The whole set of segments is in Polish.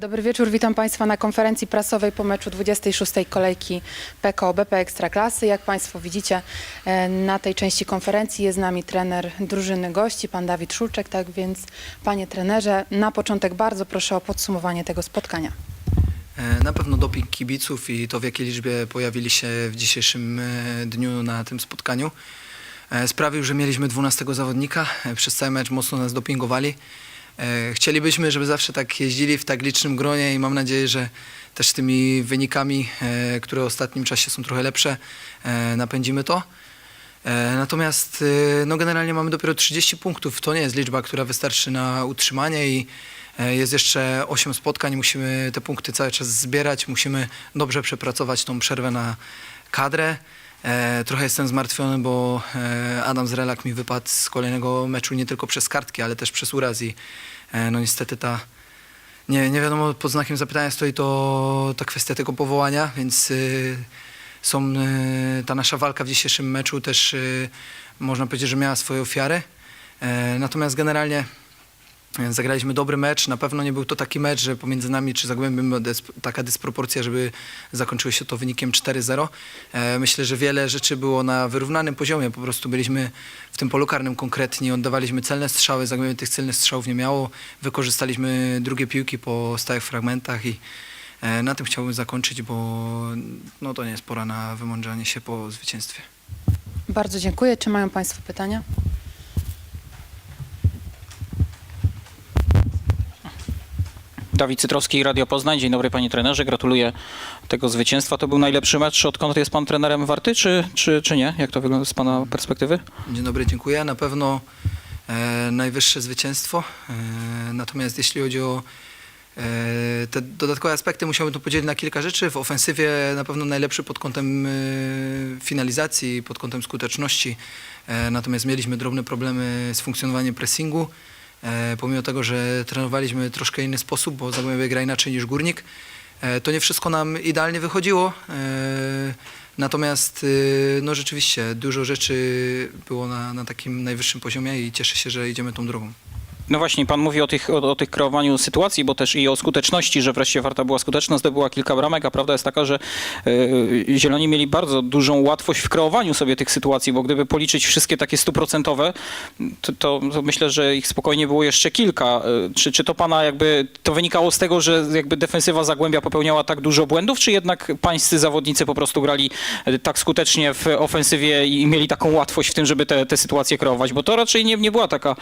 Dobry wieczór, witam Państwa na konferencji prasowej po meczu 26. kolejki PKO BP Ekstraklasy. Jak Państwo widzicie, e, na tej części konferencji jest z nami trener drużyny gości, pan Dawid Szulczek. Tak więc, panie trenerze, na początek bardzo proszę o podsumowanie tego spotkania. E, Na pewno doping kibiców i to w jakiej liczbie pojawili się w dzisiejszym e, dniu na tym spotkaniu sprawił, że mieliśmy 12 zawodnika. Przez cały mecz mocno nas dopingowali. E, Chcielibyśmy, żeby zawsze tak jeździli w tak licznym gronie i mam nadzieję, że też tymi wynikami, e, które w ostatnim czasie są trochę lepsze, e, napędzimy to. Natomiast no generalnie mamy dopiero 30 punktów. To nie jest liczba, która wystarczy na utrzymanie i jest jeszcze 8 spotkań. Musimy te punkty cały czas zbierać. Musimy dobrze przepracować tą przerwę na kadrę. E, Trochę jestem zmartwiony, bo e, Adam Zrelak mi wypadł z kolejnego meczu nie tylko przez kartki, ale też przez uraz i e, no niestety ta nie, nie wiadomo, pod znakiem zapytania stoi to ta kwestia tego powołania, więc y, są, y, ta nasza walka w dzisiejszym meczu też y, można powiedzieć, że miała swoje ofiary. E, natomiast generalnie zagraliśmy dobry mecz. Na pewno nie był to taki mecz, że pomiędzy nami czy Zagłębiem była taka dysproporcja, żeby zakończyło się to wynikiem 4-0. E, myślę, że wiele rzeczy było na wyrównanym poziomie. Po prostu byliśmy w tym polu karnym konkretni, oddawaliśmy celne strzały, Zagłębie tych celnych strzałów nie miało. Wykorzystaliśmy drugie piłki po stałych fragmentach i e, na tym chciałbym zakończyć, bo no, to nie jest pora na wymądrzanie się po zwycięstwie. Bardzo dziękuję. Czy mają Państwo pytania? Dawid Cytrowski, Radio Poznań. Dzień dobry panie trenerze, gratuluję tego zwycięstwa. To był najlepszy mecz, odkąd jest pan trenerem Warty, czy, czy, czy nie? Jak to wygląda z pana perspektywy? Dzień dobry, dziękuję. Na pewno e, najwyższe zwycięstwo. E, natomiast jeśli chodzi o e, te dodatkowe aspekty, musiałbym to podzielić na kilka rzeczy. W ofensywie na pewno najlepszy pod kątem e, finalizacji, pod kątem skuteczności. E, natomiast mieliśmy drobne problemy z funkcjonowaniem pressingu. E, pomimo tego, że trenowaliśmy troszkę inny sposób, bo Zagłębie gra inaczej niż Górnik. E, to nie wszystko nam idealnie wychodziło. E, Natomiast no rzeczywiście dużo rzeczy było na, na takim najwyższym poziomie i cieszę się, że idziemy tą drogą. No właśnie, pan mówi o tych, o, o tych kreowaniu sytuacji, bo też i o skuteczności, że wreszcie Warta była skuteczna, zdobyła kilka bramek, a prawda jest taka, że y, Zieloni mieli bardzo dużą łatwość w kreowaniu sobie tych sytuacji, bo gdyby policzyć wszystkie takie stuprocentowe, to, to, to myślę, że ich spokojnie było jeszcze kilka. Y, Czy, czy to pana jakby, to wynikało z tego, że jakby defensywa Zagłębia popełniała tak dużo błędów, czy jednak pańscy zawodnicy po prostu grali y, tak skutecznie w ofensywie i mieli taką łatwość w tym, żeby te, te sytuacje kreować? Bo to raczej nie, nie była taka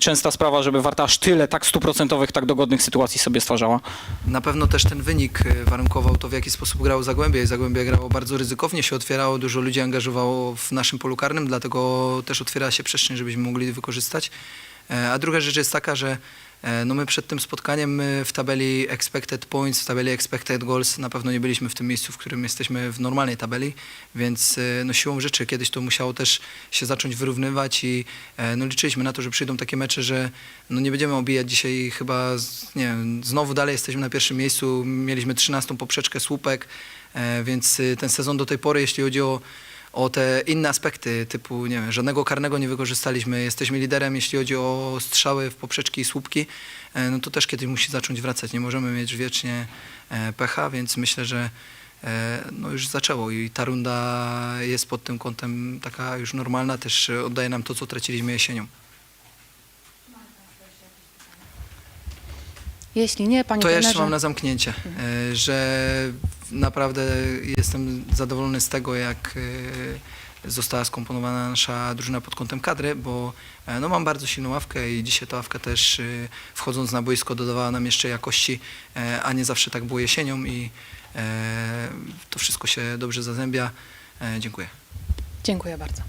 częsta sprawa, żeby Warta aż tyle tak stuprocentowych, tak dogodnych sytuacji sobie stwarzała. Na pewno też ten wynik y, warunkował to, w jaki sposób grało Zagłębie. Zagłębie grało bardzo ryzykownie, się otwierało, dużo ludzi angażowało w naszym polu karnym, dlatego też otwierała się przestrzeń, żebyśmy mogli wykorzystać. E, A druga rzecz jest taka, że no my przed tym spotkaniem w tabeli expected points, w tabeli expected goals na pewno nie byliśmy w tym miejscu, w którym jesteśmy w normalnej tabeli, więc e, no siłą rzeczy kiedyś to musiało też się zacząć wyrównywać i e, no liczyliśmy na to, że przyjdą takie mecze, że no nie będziemy obijać dzisiaj chyba, nie wiem, znowu dalej jesteśmy na pierwszym miejscu, mieliśmy 13 poprzeczkę słupek, e, więc ten sezon do tej pory, jeśli chodzi o o te inne aspekty, typu nie wiem, żadnego karnego nie wykorzystaliśmy, jesteśmy liderem, jeśli chodzi o strzały w poprzeczki i słupki, e, no to też kiedyś musi zacząć wracać. Nie możemy mieć wiecznie e, pecha, więc myślę, że e, no już zaczęło i ta runda jest pod tym kątem taka już normalna, też oddaje nam to, co traciliśmy jesienią. Jeśli nie, panie To trenerze... jeszcze mam na zamknięcie, że naprawdę jestem zadowolony z tego, jak e, została skomponowana nasza drużyna pod kątem kadry, bo e, no, mam bardzo silną ławkę i dzisiaj ta ławka też e, wchodząc na boisko dodawała nam jeszcze jakości, a nie zawsze tak było jesienią i to wszystko się dobrze zazębia. Dziękuję. Dziękuję bardzo.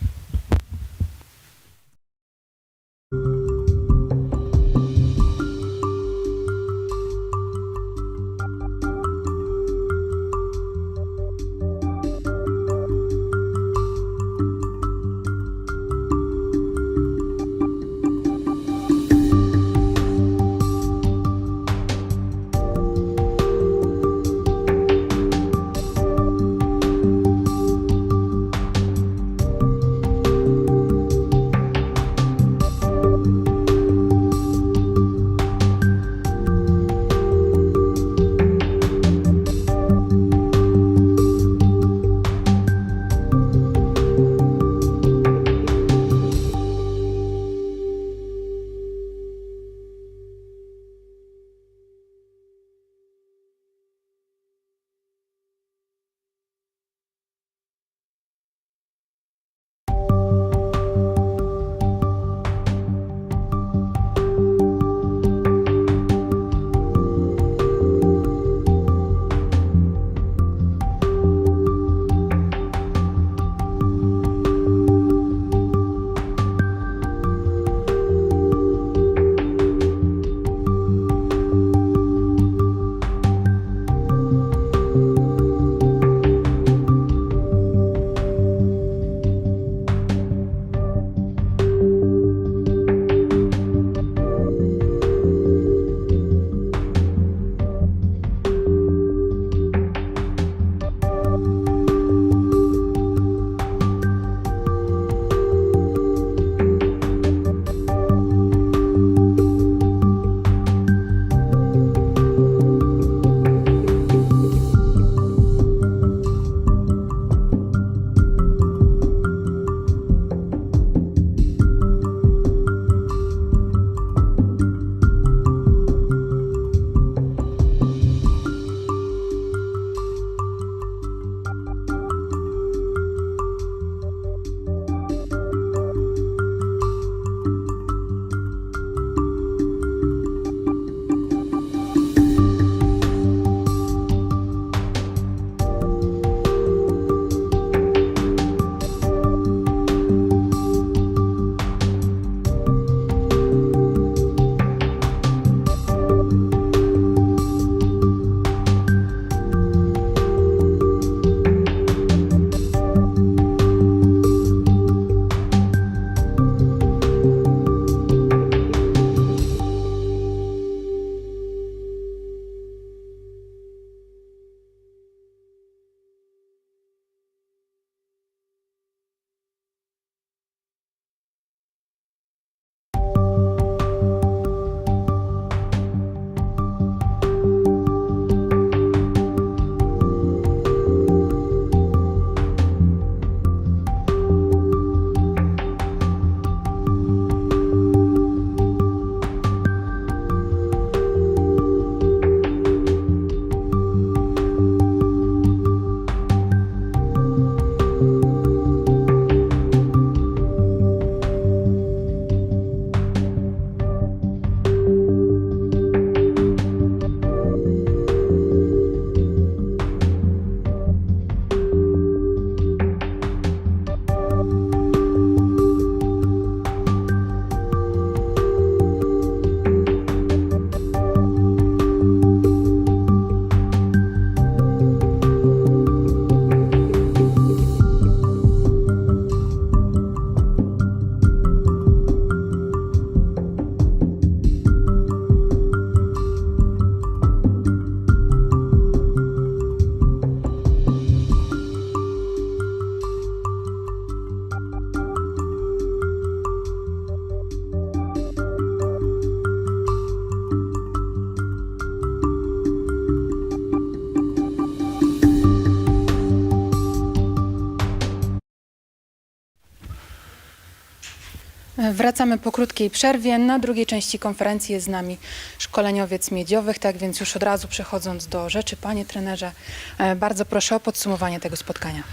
Wracamy po krótkiej przerwie. Na drugiej części konferencji jest z nami szkoleniowiec miedziowych, tak więc już od razu przechodząc do rzeczy, panie trenerze, e, bardzo proszę o podsumowanie tego spotkania.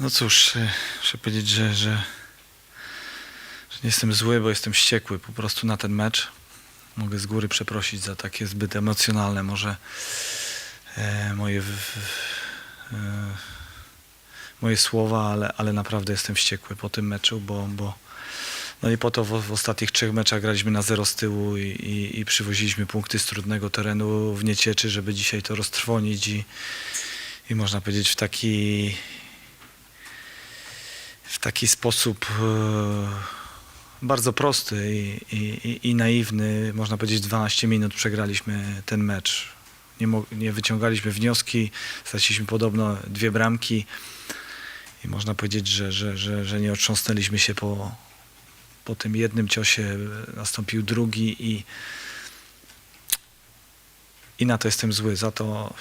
No cóż, y, muszę powiedzieć, że, że, że nie jestem zły, bo jestem wściekły po prostu na ten mecz. Mogę z góry przeprosić za takie zbyt emocjonalne może e, moje, w, w, e, moje słowa, ale, ale naprawdę jestem wściekły po tym meczu, bo, bo no i po to w, w ostatnich trzech meczach graliśmy na zero z tyłu i, i, i przywoziliśmy punkty z trudnego terenu w Niecieczy, żeby dzisiaj to roztrwonić i, i można powiedzieć w taki w taki sposób e, bardzo prosty i, i, i- naiwny, można powiedzieć 12 minut przegraliśmy ten mecz. Nie, nie wyciągaliśmy wnioski, straciliśmy podobno dwie bramki i można powiedzieć, że, że, że, że nie otrząsnęliśmy się po, po tym jednym ciosie, nastąpił drugi i, i na to jestem zły. Za to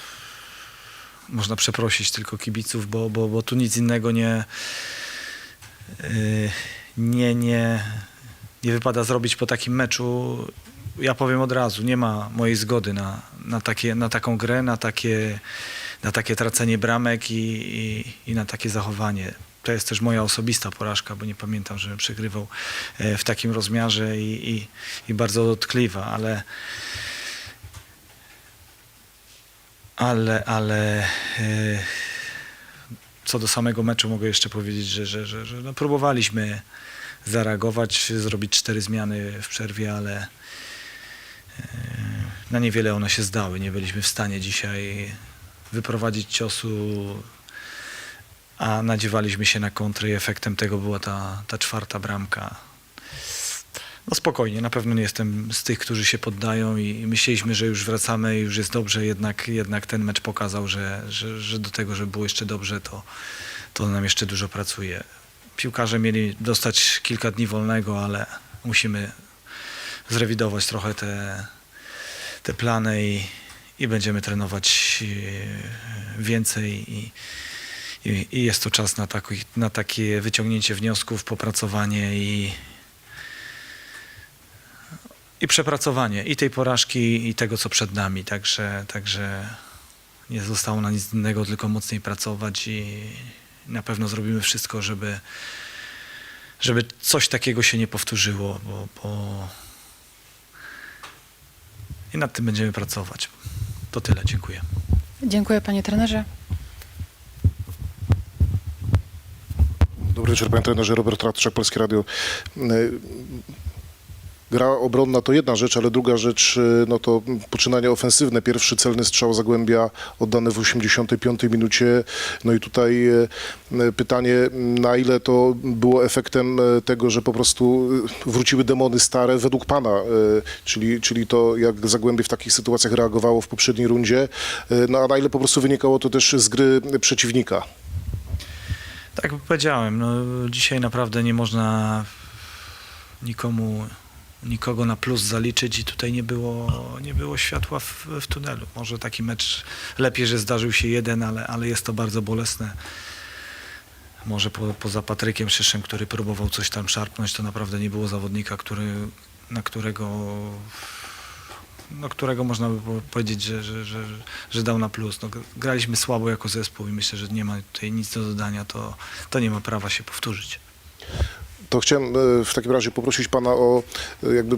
można przeprosić tylko kibiców, bo, bo, bo tu nic innego nie, Yy, nie, nie, nie wypada zrobić po takim meczu. Ja powiem od razu, nie ma mojej zgody na, na, takie, na taką grę, na takie, na takie tracenie bramek i, i, i na takie zachowanie. To jest też moja osobista porażka, bo nie pamiętam, żebym przegrywał e, w takim rozmiarze i, i, i bardzo dotkliwa, ale ale, ale e, co do samego meczu mogę jeszcze powiedzieć, że, że, że, że no próbowaliśmy zareagować, zrobić cztery zmiany w przerwie, ale e, na niewiele one się zdały. Nie byliśmy w stanie dzisiaj wyprowadzić ciosu, a nadziewaliśmy się na kontry i efektem tego była ta, ta czwarta bramka. No spokojnie, na pewno nie jestem z tych, którzy się poddają i myśleliśmy, że już wracamy i już jest dobrze, jednak, jednak ten mecz pokazał, że, że, że do tego, żeby było jeszcze dobrze, to, to nam jeszcze dużo pracuje. Piłkarze mieli dostać kilka dni wolnego, ale musimy zrewidować trochę te, te plany i, i będziemy trenować e, więcej i, i, i jest to czas na, taki, na takie wyciągnięcie wniosków, popracowanie i, i przepracowanie i tej porażki, i tego, co przed nami. Także, także nie zostało na nic innego, tylko mocniej pracować i na pewno zrobimy wszystko, żeby, żeby coś takiego się nie powtórzyło, bo, bo i nad tym będziemy pracować. To tyle, dziękuję. Dziękuję panie trenerze. Dobry wieczór, panie trenerze. Robert Radczak, Polskie Radio. Gra obronna to jedna rzecz, ale druga rzecz y, no to poczynania ofensywne. Pierwszy celny strzał Zagłębia oddany w 85 minucie. No i tutaj y, y, pytanie, na ile to było efektem tego, że po prostu wróciły demony stare według pana, czyli, czyli to jak Zagłębie w takich sytuacjach reagowało w poprzedniej rundzie, no a na ile po prostu wynikało to też z gry przeciwnika. Tak powiedziałem, no, dzisiaj naprawdę nie można nikomu, nikogo na plus zaliczyć i tutaj nie było, nie było światła w, w tunelu. Może taki mecz lepiej, że zdarzył się jeden, ale, ale jest to bardzo bolesne. Może po, poza Patrykiem Szyszem, który próbował coś tam szarpnąć, to naprawdę nie było zawodnika, który, na którego no, którego można by powiedzieć, że, że, że, że dał na plus. No, graliśmy słabo jako zespół i myślę, że nie ma tutaj nic do dodania, to, to nie ma prawa się powtórzyć. To chciałem e, w takim razie poprosić pana o e, jakby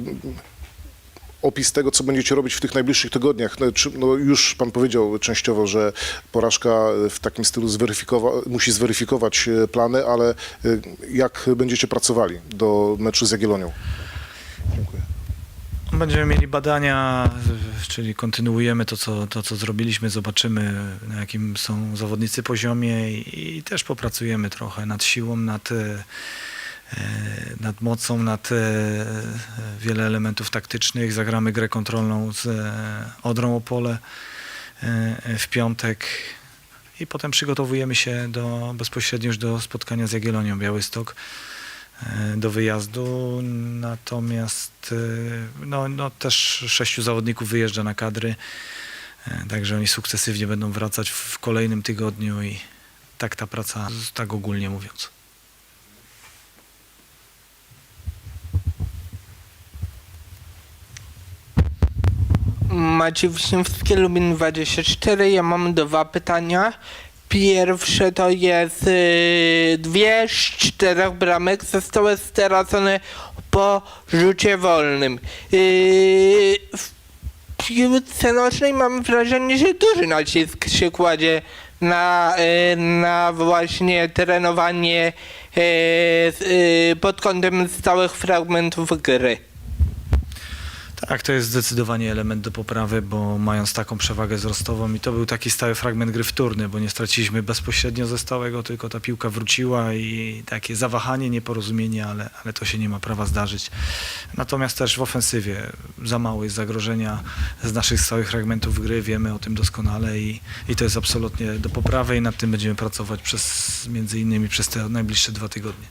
opis tego, co będziecie robić w tych najbliższych tygodniach. No, no już pan powiedział częściowo, że porażka w takim stylu zweryfikowa- musi zweryfikować e, plany, ale e, jak będziecie pracowali do meczu z Jagiellonią? Dziękuję. Będziemy mieli badania, czyli kontynuujemy to co, to, co zrobiliśmy, zobaczymy na jakim są zawodnicy poziomie i, i też popracujemy trochę nad siłą, nad, e, e, nad mocą, nad e, wiele elementów taktycznych. Zagramy grę kontrolną z e, Odrą Opole e, w piątek i potem przygotowujemy się do, bezpośrednio już do spotkania z Jagiellonią Białystok e, do wyjazdu, natomiast e, no, no, też sześciu zawodników wyjeżdża na kadry, e, także oni sukcesywnie będą wracać w kolejnym tygodniu i tak ta praca, tak ogólnie mówiąc. Maciej Wiśniewski, Lubin 24. Ja mam dwa pytania. Pierwsze to jest y, dwie z czterech bramek zostały stracone po rzucie wolnym. Y, w piłce nożnej mam wrażenie, że duży nacisk się kładzie na, y, na właśnie trenowanie y, y, pod kątem stałych fragmentów gry. Tak, to jest zdecydowanie element do poprawy, bo mając taką przewagę wzrostową i to był taki stały fragment gry wtórny, bo nie straciliśmy bezpośrednio ze stałego, tylko ta piłka wróciła i takie zawahanie, nieporozumienie, ale, ale to się nie ma prawa zdarzyć. Natomiast też w ofensywie za mało jest zagrożenia z naszych stałych fragmentów gry, wiemy o tym doskonale i, i to jest absolutnie do poprawy i nad tym będziemy pracować przez między innymi przez te najbliższe dwa tygodnie.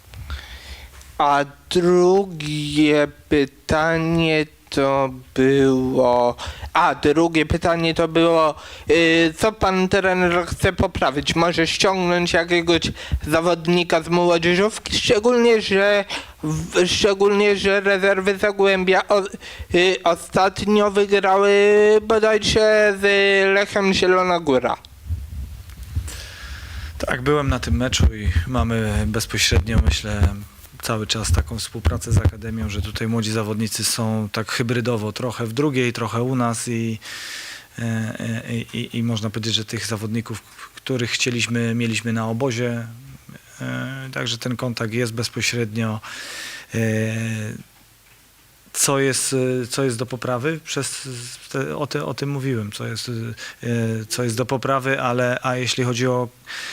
A drugie pytanie to było. A drugie pytanie to było, y, co pan trener chce poprawić? Może ściągnąć jakiegoś zawodnika z młodzieżówki? Szczególnie, że w, szczególnie, że rezerwy Zagłębia o, y, ostatnio wygrały bodajże z Lechem Zielona Góra. Tak, byłem na tym meczu i mamy bezpośrednio, myślę, cały czas taką współpracę z Akademią, że tutaj młodzi zawodnicy są tak hybrydowo, trochę w drugiej, trochę u nas i, e, e, i, i można powiedzieć, że tych zawodników, których chcieliśmy, mieliśmy na obozie, e, także ten kontakt jest bezpośrednio. Co jest, co jest do poprawy? Przez te, o, ty, o tym mówiłem, co jest, co jest do poprawy, ale a jeśli chodzi o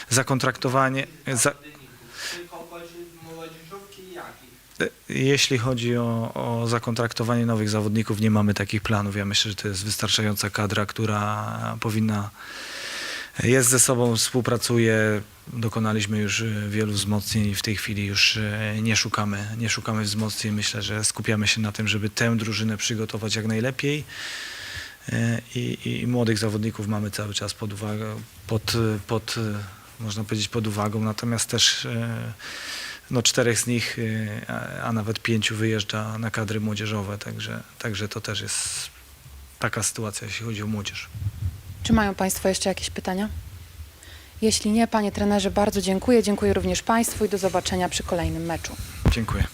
zakontraktowanie, za, jeśli chodzi o, o zakontraktowanie nowych zawodników, nie mamy takich planów. Ja myślę, że to jest wystarczająca kadra, która powinna jest ze sobą, współpracuje. Dokonaliśmy już e, wielu wzmocnień i w tej chwili już e, nie szukamy, nie szukamy wzmocnień. Myślę, że skupiamy się na tym, żeby tę drużynę przygotować jak najlepiej. E, I, i młodych zawodników mamy cały czas pod uwagą, pod, pod, można powiedzieć pod uwagą, natomiast też no, czterech z nich, a, a nawet pięciu wyjeżdża na kadry młodzieżowe, także, także to też jest taka sytuacja, jeśli chodzi o młodzież. Czy mają Państwo jeszcze jakieś pytania? Jeśli nie, Panie trenerze, bardzo dziękuję. Dziękuję również Państwu i do zobaczenia przy kolejnym meczu. Dziękuję.